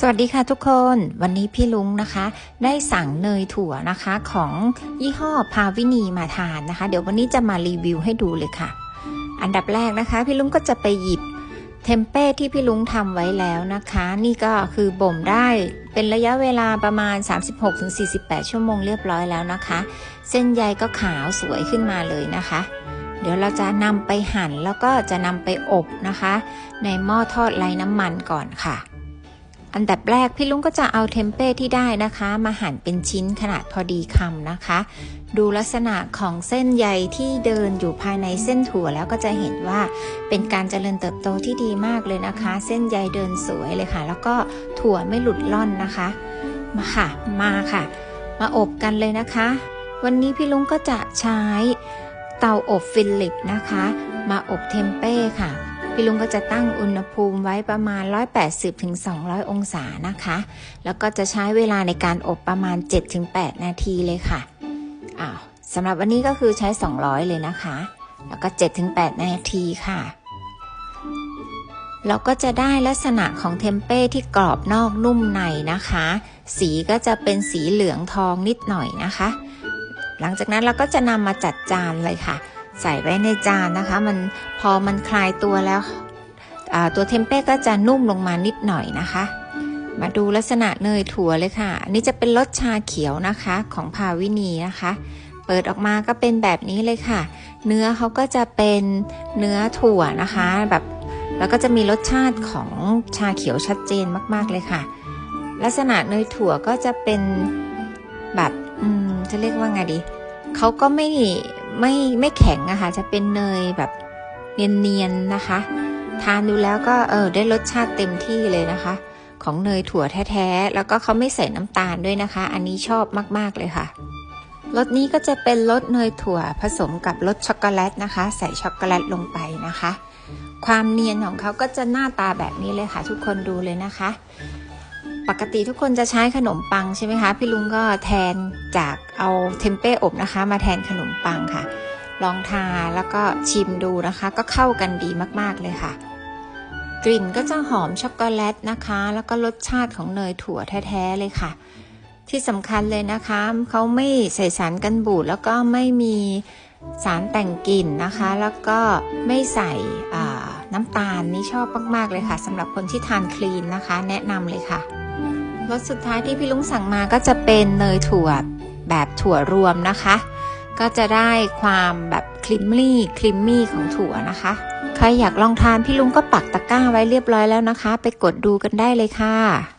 สวัสดีค่ะทุกคนวันนี้พี่ลุงนะคะ ได้สั่งเนยถั่วนะคะของยี่ห้อพาวินีมาทานนะคะ เดี๋ยววันนี้จะมารีวิวให้ดูเลยค่ะ อันดับแรกนะคะ พี่ลุงก็จะไปหยิบเทมเป้ที่พี่ลุงทำไว้แล้วนะคะ นี่ก็คือบ่มได้เป็นระยะเวลาประมาณ 36-48 ชั่วโมงเรียบร้อยแล้วนะคะ เส้นใยก็ขาวสวยขึ้นมาเลยนะคะ เดี๋ยวเราจะนำไปหั่นแล้วก็จะนำไปอบนะคะ ในหม้อทอดไร้น้ำมันก่อนค่ะ อันดับแรกพี่ลุงก็จะเอาเทมเป้ที่ได้นะคะ มาหั่นเป็นชิ้นขนาดพอดีคำนะคะ ดูลักษณะของเส้นใยที่เดินอยู่ภายในเส้นถั่วแล้วก็จะเห็นว่าเป็นการเจริญเติบโตที่ดีมากเลยนะคะ เส้นใยเดินสวยเลยค่ะ แล้วก็ถั่วไม่หลุดล่อนนะคะ มาค่ะมาค่ะ มาอบกันเลยนะคะ วันนี้พี่ลุงก็จะใช้เตาอบฟิลิปนะคะ มาอบเทมเป้ค่ะ พี่ลุงก็จะตั้งอุณหภูมิไว้ประมาณ 180-200 องศานะคะ แล้วก็จะใช้เวลาในการอบประมาณ 7-8 นาทีเลยค่ะอ้าวสำหรับวันนี้ก็คือใช้ 200 เลยนะคะ แล้วก็ 7-8 นาทีค่ะ เราก็จะได้ลักษณะของเทมเป้ที่กรอบนอกนุ่มในนะคะ สีก็จะเป็นสีเหลืองทองนิดหน่อยนะคะ หลังจากนั้นเราก็จะนำมาจัดจานเลยค่ะ ใส่ไว้ในจานนะคะ มันพอมันคลายตัวแล้วตัวเทมเป้ก็จะนุ่มลงมานิดหน่อยนะคะ มาดูลักษณะเนยถั่วเลยค่ะ อันนี้จะเป็นรสชาเขียวนะคะของพาวินีนะคะ เปิดออกมาก็เป็นแบบนี้เลยค่ะ เนื้อเขาก็จะเป็นเนื้อถั่วนะคะแบบแล้วก็จะมีรสชาติของชาเขียวชัดเจนมาก ๆ เลยค่ะ ลักษณะเนยถั่วก็จะเป็นแบบ อืม จะเรียกว่าไงดี เขาก็ไม่ ไม่ไม่แข็งอะค่ะ จะเป็นเนยแบบเนียนๆนะคะ ทานดูแล้วก็เออได้รสชาติเต็มที่เลยนะคะ ของเนยถั่วแท้ๆแล้วก็เขาไม่ใส่น้ำตาลด้วยนะคะ อันนี้ชอบมากๆเลยค่ะรสนี้ก็จะเป็นรสเนยถั่วผสมกับรสช็อกโกแลตนะคะ ใส่ช็อกโกแลตลงไปนะคะ ความเนียนของเขาก็จะหน้าตาแบบนี้เลยค่ะ ทุกคนดูเลยนะคะ ปกติทุกคนจะใช้ขนมปังใช่ไหมคะ พี่ลุงก็แทนจากเอาเทมเป้อบนะคะ มาแทนขนมปังค่ะ ลองทาแล้วก็ชิมดูนะคะ ก็เข้ากันดีมากๆเลยค่ะ กลิ่นก็จะหอมช็อกโกแลตนะคะ แล้วก็รสชาติของเนยถั่วแท้ๆเลยค่ะ ที่สำคัญเลยนะคะเขาไม่ใส่สารกันบูดแล้วก็ไม่มีสารแต่งกลิ่นนะคะ แล้วก็ไม่ใส่น้ำตาลนี่ชอบมาก ๆ เลยค่ะสำหรับคนที่ทานคลีนนะคะ แนะนำเลยค่ะ รสสุดท้ายที่พี่ลุงสั่งมาก็จะเป็นเนยถั่วแบบถั่วรวมนะคะ ก็จะได้ความแบบคลิมมี่คลิมมี่ของถั่วนะคะ ใครอยากลองทานพี่ลุงก็ปักตะกร้าไว้เรียบร้อยแล้วนะคะ ไปกดดูกันได้เลยค่ะ